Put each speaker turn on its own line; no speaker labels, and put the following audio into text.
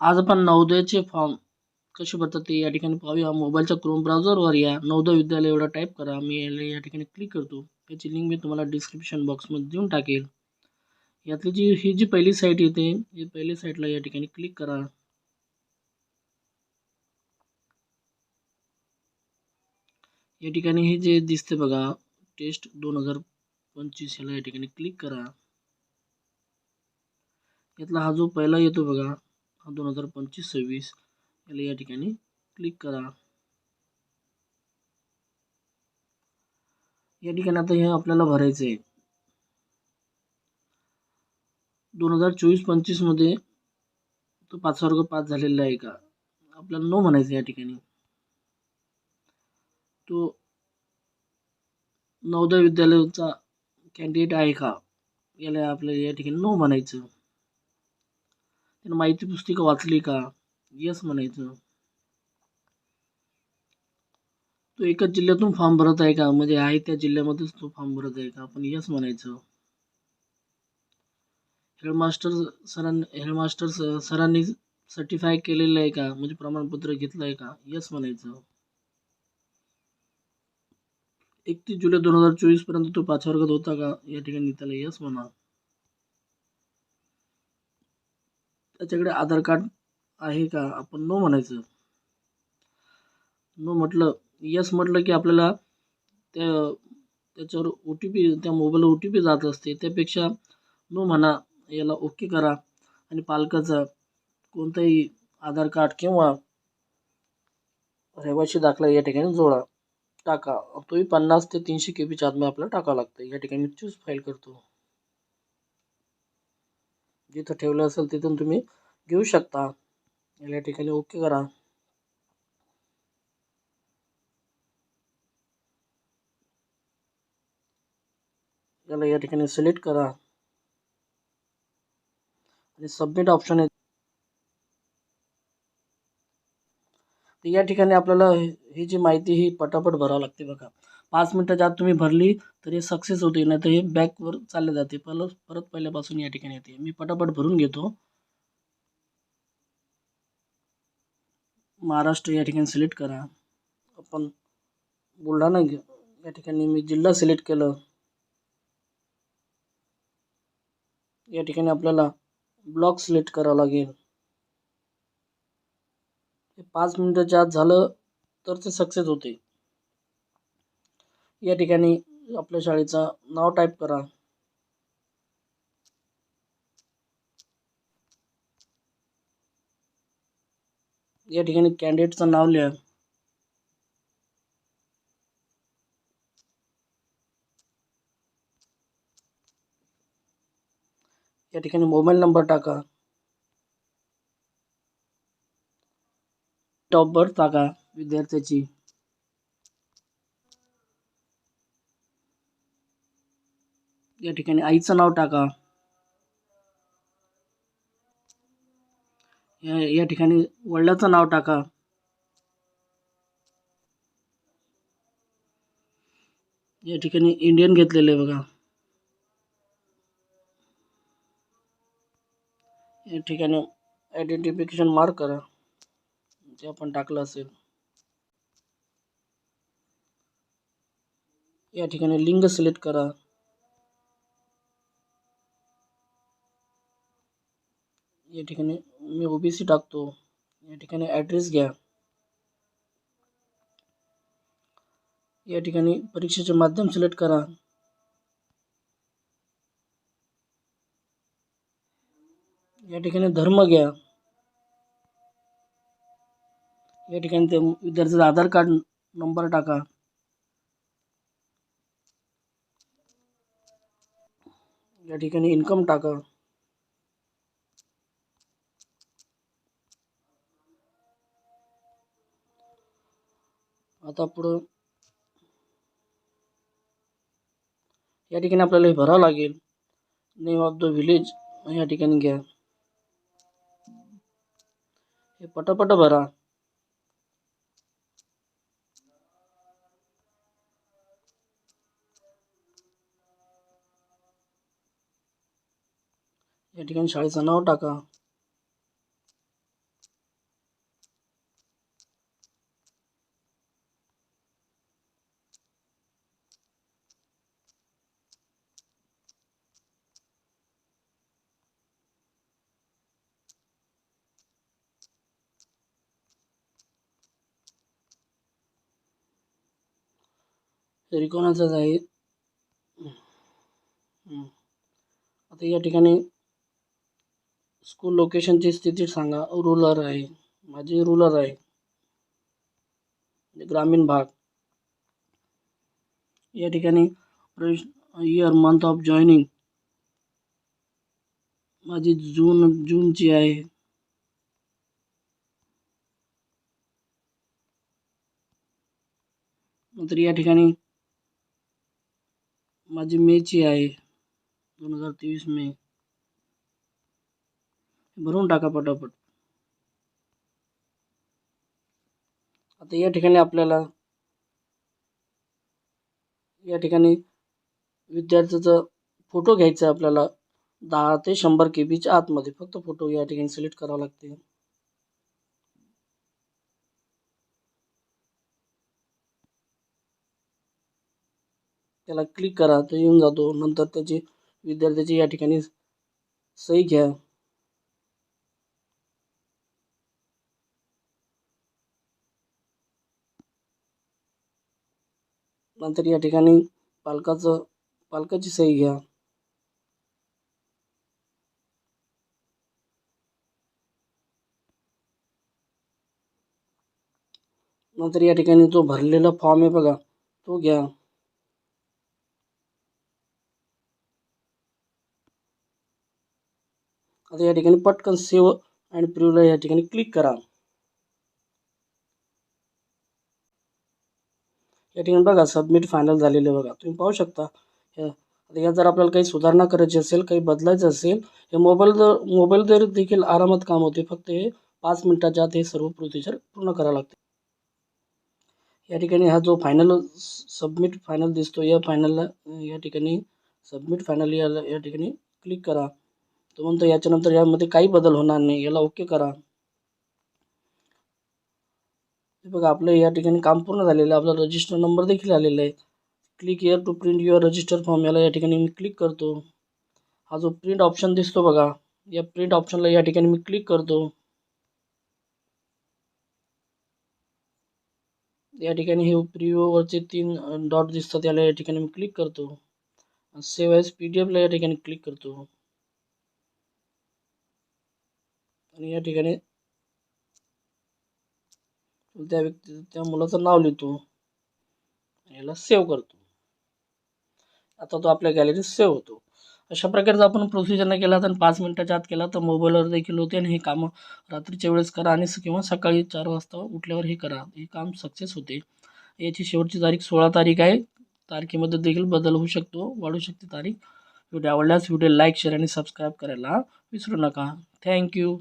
आज आपण नवोदयाचे फॉर्म कसे भरतात ते या ठिकाणी पाहूया. मोबाईलच्या क्रोम ब्राउझरवर या. नवोदय विद्यालय एवढा टाईप करा. मी याला या ठिकाणी क्लिक करतो. याची लिंक मी तुम्हाला डिस्क्रिप्शन बॉक्समध्ये देऊन टाकेल. यातली जी ही जी पहिली साईट येते ही पहिली साईटला या ठिकाणी क्लिक करा. या ठिकाणी हे जे दिसते बघा टेस्ट दोन हजार पंचवीस याला या ठिकाणी क्लिक करा. यातला हा जो पहिला येतो बघा दोन हजार पंचवीस सव्वीस याला या ठिकाणी क्लिक करा. या ठिकाणी आता हे आपल्याला भरायचं आहे. दोन हजार चोवीस पंचवीसमध्ये तो पाच वर्ग पास झालेला आहे का? आपल्याला नो म्हणायचं या ठिकाणी. तो नवोदय विद्यालयाचा कॅन्डिडेट आहे का? याला आपल्याला या ठिकाणी नो म्हणायचं. त्यानं माहिती पुस्तिका वाचली का? यस म्हणायचं. तो एकाच जिल्ह्यातून फॉर्म भरत आहे का? म्हणजे आहे त्या जिल्ह्यामध्येच तो फॉर्म भरत आहे का? आपण यस म्हणायचं. हेडमास्टर सरांनी हेडमास्टर सरांनी सर्टिफाय केलेलं आहे का? म्हणजे प्रमाणपत्र घेतलं आहे का? यस म्हणायचं. एकतीस जुलै दोन हजार चोवीसपर्यंत तो पाच वर्गात होता का? या ठिकाणी त्याला यस म्हणा. त्याच्याकडे आधार कार्ड आहे का? आपण नो म्हणायचं. नो म्हटलं यस म्हटलं की आपल्याला त्या त्याच्यावर ओ टी पी त्या मोबाईलला ओ टी पी जात असते. त्यापेक्षा नो म्हणा याला ओके करा. आणि पालकाचा कोणताही आधार कार्ड किंवा रहिवासी दाखला या ठिकाणी जोडा टाका. तोही पन्नास ते तीनशे के बीच्या आतमध्ये आपल्याला टाकावं लागतं. या ठिकाणी मी चूज फाईल करतो. जिथं ठेवलं असेल तिथून तुम्ही घेऊ शकता. या ओके करा. याला या सिलेक्ट करा. सबमिट ऑप्शन आहे. तर या ठिकाणी आपल्याला ही जी माहिती ही पटापट भरावं लागते बघा. पाच मिनटाच्या आत तुम्ही भरली तर हे सक्सेस होते नाही तर हे बॅकवर चालले जाते. परत परत पहिल्यापासून या ठिकाणी येते. मी पटापट भरून घेतो. महाराष्ट्र या ठिकाणी सिलेक्ट करा. आपण बुलढाणा घेऊ या ठिकाणी मी जिल्हा सिलेक्ट केलं. या ठिकाणी आपल्याला ब्लॉक सिलेक्ट करावं लागेल. हे पाच मिनटाच्या आत झालं तर ते सक्सेस होते. या ठिकाणी आपल्या शाळेचं नाव टाईप करा. या ठिकाणी कॅन्डिडेटचं नाव लिहा. या ठिकाणी मोबाईल नंबर टाका. टॉप बर्थ टाका विद्यार्थ्याची. या ठिकाणी आईचं नाव टाका. या या ठिकाणी वडिलाचं नाव टाका. या ठिकाणी इंडियन घेतलेलं आहे बघा. या ठिकाणी आयडेंटिफिकेशन मार्क करा. जे आपण टाकलं असेल. या ठिकाणी लिंग सिलेक्ट करा. या ठिकाणी मी ओबीसी टाकतो. या ठिकाणी ॲड्रेस घ्या. या ठिकाणी परीक्षेचे माध्यम सिलेक्ट करा. या ठिकाणी धर्म घ्या. या ठिकाणी ते विद्यार्थ्याचा आधार कार्ड नंबर टाका. या ठिकाणी इन्कम टाका. आता पुढं या ठिकाणी आपल्याला हे भरावं लागेल. नेम ऑफ द विलेज या ठिकाणी घ्या. हे पटापट भरा. या ठिकाणी शाळेचं नाव टाका. रिकॉनाचाच आहे? आता या ठिकाणी स्कूल लोकेशनची स्थिती सांगा. रुलर आहे. माझी रुलर आहे. म्हणजे ग्रामीण भाग. या ठिकाणी प्रवेश इयर मंथ ऑफ जॉईनिंग माझी जून जूनची आहे. नंतर या ठिकाणी माझी मेची आहे. दोन हजार तेवीस मे. भरून टाका पटापट. आता या ठिकाणी आपल्याला या ठिकाणी विद्यार्थ्याचा फोटो घ्यायचा आहे आपल्याला. दहा ते शंभर के बीच्या आतमध्ये फक्त फोटो या ठिकाणी सिलेक्ट करावा लागते. त्याला क्लिक करा तो येऊन जातो. नंतर त्याची विद्यार्थ्याची या ठिकाणी सही घ्या. नंतर या ठिकाणी पालकाचं, पालकाची सही घ्या. नंतर या ठिकाणी जो भरलेला फॉर्म आहे बघा तो घ्या. आता या ठिकाणी पटकन सेव आणि प्रिव्हला या ठिकाणी क्लिक करा. या ठिकाणी बघा सबमिट फायनल झालेले बघा. तुम्ही पाहू शकता. आता यात जर आपल्याला काही सुधारणा करायची असेल काही बदलायचं असेल हे मोबाईल जर मोबाईल जर देखील आरामात काम होते फक्त हे पाच मिनटाच्या आत हे सर्व प्रोसिजर पूर्ण करावं लागते. या ठिकाणी हा जो फायनल सबमिट फायनल दिसतो या फायनलला या ठिकाणी सबमिट फायनल याला या ठिकाणी क्लिक करा. तो म्हणतो याच्यानंतर यामध्ये काही बदल होणार नाही. याला ओके करा. बघा आपलं या ठिकाणी काम पूर्ण झालेलं आहे. आपला रजिस्टर नंबर देखील आलेला आहे. Click here to print your register form याला या ठिकाणी मी क्लिक करतो. हा जो प्रिंट ऑप्शन दिसतो बघा या प्रिंट ऑप्शनला या ठिकाणी मी क्लिक करतो. या ठिकाणी हे प्रिव्ह्यूवरचे तीन डॉट दिसतात. याला या ठिकाणी मी क्लिक करतो. सेव्ह एज पी डी एफला या ठिकाणी क्लिक करतो. आणि या ठिकाणी त्या व्यक्तीचं त्या मुलाचं नाव लिहितो. याला सेव्ह करतो. आता तो आपल्या गॅलरीत सेव्ह होतो. अशा प्रकारचा आपण प्रोसिजर नाही केला तर पाच मिनिटाच्या आत केला तर मोबाईलवर देखील होते आणि हे कामं रात्रीच्या वेळेस करा आणि किंवा सकाळी चार वाजता उठल्यावर हे करा. हे काम सक्सेस होते. याची शेवटची तारीख सोळा तारीख आहे. तारखेमध्ये देखील बदल होऊ शकतो. वाढू शकते तारीख. व्हिडिओ आवडल्यास व्हिडिओ लाईक शेअर आणि सबस्क्राईब करायला विसरू नका. थँक्यू